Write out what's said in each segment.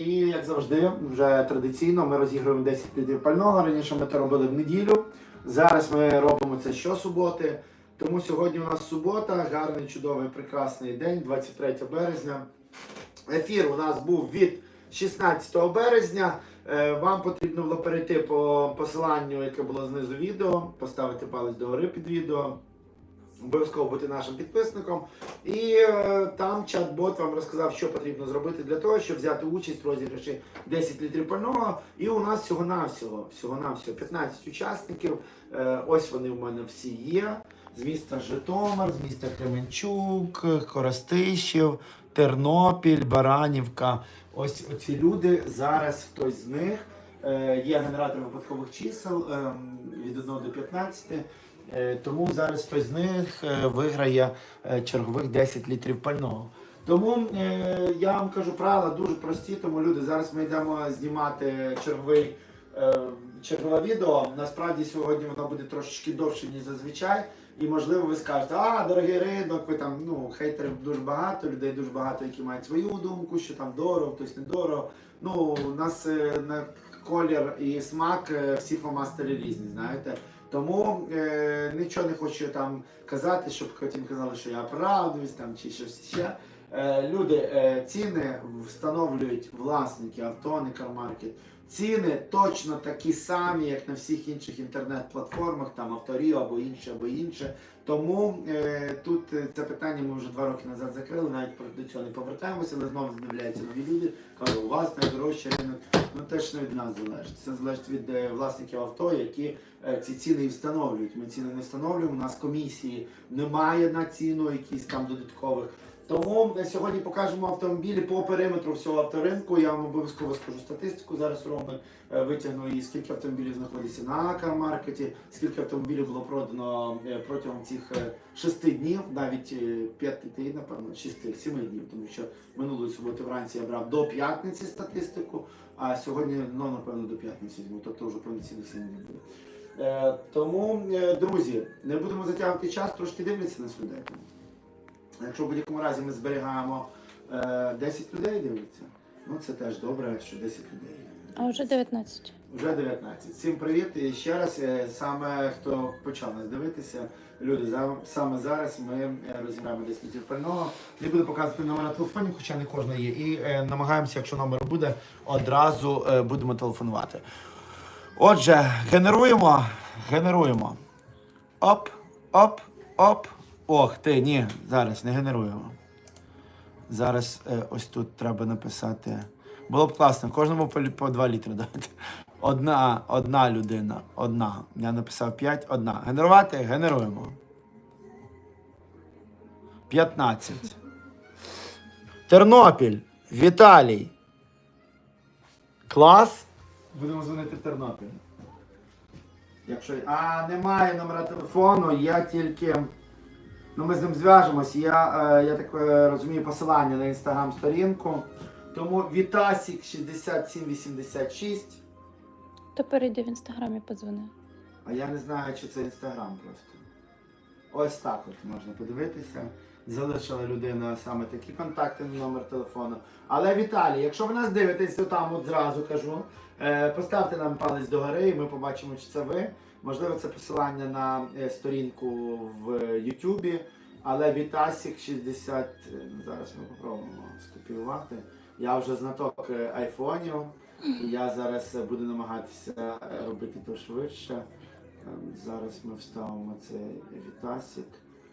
І як завжди, вже традиційно ми розігруємо 10 літрів пального. Раніше ми це робили в неділю. Зараз ми робимо це щосуботи. Тому сьогодні у нас субота, гарний, чудовий, прекрасний день, 23 березня. Ефір у нас був від 16 березня. Е, Вам потрібно було перейти по посиланню, яке було знизу відео, поставити палець догори під відео. Обов'язково бути нашим підписником. І е, там чат-бот вам розказав, що потрібно зробити для того, щоб взяти участь в розіграші 10 літрів пального. І у нас всього-навсього, всього-навсього 15 учасників. Е, ось вони в мене всі є. З міста Житомир, з міста Кременчук, Коростишів, Тернопіль, Баранівка. Ось ці люди. Зараз хтось з них е, є генератор випадкових чисел е, від 1 до 15. Е, Тому зараз хтось з них е, виграє е, чергових 10 літрів пального. Тому я вам кажу правила дуже прості, тому люди, зараз ми йдемо знімати черговий, чергове відео. Насправді сьогодні воно буде трошечки довше, ніж зазвичай. І можливо ви скажете, а дорогий ринок, ви там ну хейтерів дуже багато, людей дуже багато, які мають свою думку, що там дорого, хтось не дорого. Ну, у нас на колір і смак всі фломастери різні, знаєте. Тому е, нічого не хочу там казати, щоб потім казали, що я оправдуюсь там чи щось ще. Е, люди, е, ціни встановлюють власники авто, не кармаркет. Ціни точно такі самі, як на всіх інших інтернет-платформах, там Авторіо або інше, або інше. Тому е, тут е, це питання ми вже два роки назад закрили, навіть до цього не повертаємося, але знову з'являються нові люди. Кажуть, у вас найдорожче ринок. Ну теж не від нас залежить. Це залежить від е, власників авто, які е, ці ціни і встановлюють. Ми ціни не встановлюємо. У нас комісії немає на ціну, якісь там додаткових. Тому сьогодні покажемо автомобілі по периметру всього авторинку. Я вам обов'язково скажу статистику. Зараз Роман е, витягну і скільки автомобілів знаходиться на кармаркеті, скільки автомобілів було продано е, протягом цих е, шести днів, навіть п'яти, напевно, шести, сіми днів, тому що минулої суботи вранці я брав до п'ятниці статистику, а сьогодні, ну напевно, до п'ятниці тобто вже повноцінних сім днів буде. Тому, друзі, не будемо затягувати час, трошки дивляться нас людей. Якщо в будь-якому разі ми зберігаємо е, 10 людей дивиться, ну це теж добре, що 10 людей. А вже 19. Вже 19. Всім привіт. І ще раз, е, саме хто почав нас дивитися, люди, саме зараз ми е, розіграємо 10 літрів пального. Не буду показувати номер телефонів, хоча не кожна є. І е, намагаємося, якщо номер буде, одразу е, будемо телефонувати. Отже, генеруємо, генеруємо. Оп, оп, оп. Ох ти, ні, зараз не генеруємо. Зараз е, ось тут треба написати. Було б класно, кожному по, по 2 літри дати. Одна, одна людина, одна. Я написав 5, одна. Генерувати? Генеруємо. 15. Тернопіль. Віталій. Клас. Будемо дзвонити в Тернопіль. Якщо... А, немає номера телефону, я тільки. Ну, ми з ним зв'яжемось. Я, е, я так е, розумію, посилання на інстаграм-сторінку. Тому Вітасік 6786. То перейди в інстаграм і подзвони. А я не знаю, чи це інстаграм просто. Ось так от можна подивитися. Залишила людина саме такі контакти, на номер телефону. Але Віталій, якщо ви нас дивитесь, то там от зразу кажу, е, поставте нам палець догори, і ми побачимо, чи це ви. Можливо, це посилання на е, сторінку в Ютубі. Але Вітасік 60. е, Зараз ми попробуємо скопіювати. Я вже знаток айфонів. Я зараз буду намагатися робити то швидше. Зараз ми вставимо цей Вітасік.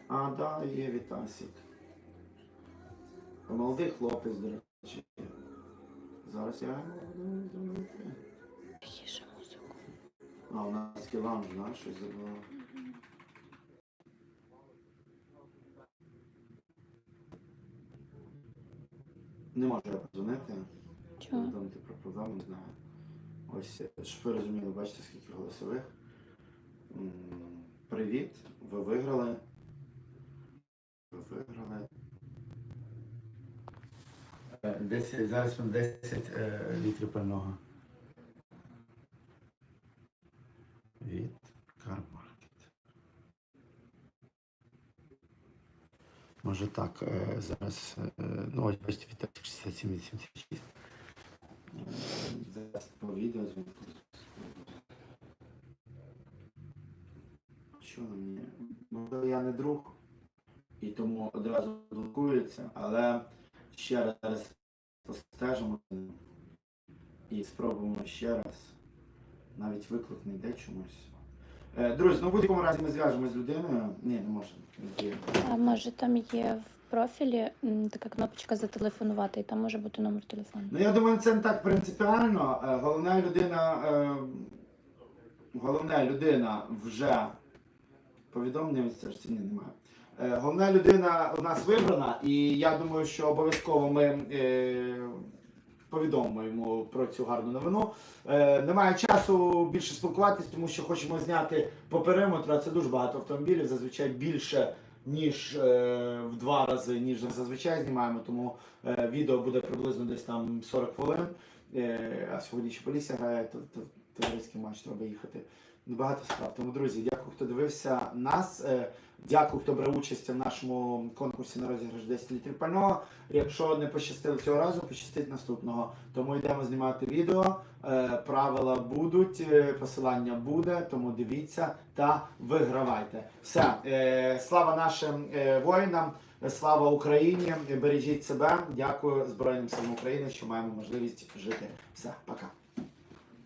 А, да, є Вітасік. Молодий хлопець, до речі. Зараз я буду дзвонити. Тихіше музику. А, у нас лаунж, знаєш, щось забула. Не можу я подзвонити. Чого? Повідомити про проблему, не знаю. Ось, щоб ви розуміли, бачите, скільки голосових. Привіт, ви виграли. Ви виграли. Е, 10, зараз ми 10 е, літрів пального. Від Кармаркет. Може так, е, зараз, ну ось бачите, від 6786. по відео звідки. Що на мені? Можливо, я не друг і тому одразу блокується, але ще раз постежимо і спробуємо ще раз. Навіть виклик не йде чомусь. Е, Друзі, ну в будь-якому разі ми зв'яжемося з людиною. Ні, не можемо. А може там є в профілі така кнопочка зателефонувати, і там може бути номер телефону. Ну я думаю, це не так принципіально. Е, Головна людина, е, головна людина вже повідомлення це ж ціни немає. Е, Головна людина у нас вибрана, і я думаю, що обов'язково ми е, повідомимо йому про цю гарну новину. Е, немає часу більше спілкуватись, тому що хочемо зняти по периметру, це дуже багато автомобілів, зазвичай більше ніж е, в два рази, ніж зазвичай знімаємо. Тому е, відео буде приблизно десь там 40 хвилин. Е, а сьогодні ще поліція грає, то, то товариський матч треба їхати. Багато справ. Тому, друзі, дякую, хто дивився нас. Е, Дякую, хто брав участь в нашому конкурсі на розіграш 10 літрів пального. Якщо не пощастило цього разу, пощастить наступного. Тому йдемо знімати відео. Е, Правила будуть, е, посилання буде, тому дивіться та вигравайте. Все, Е, слава нашим воїнам, слава Україні! Бережіть себе. Дякую Збройним силам України, що маємо можливість жити. Все, пока.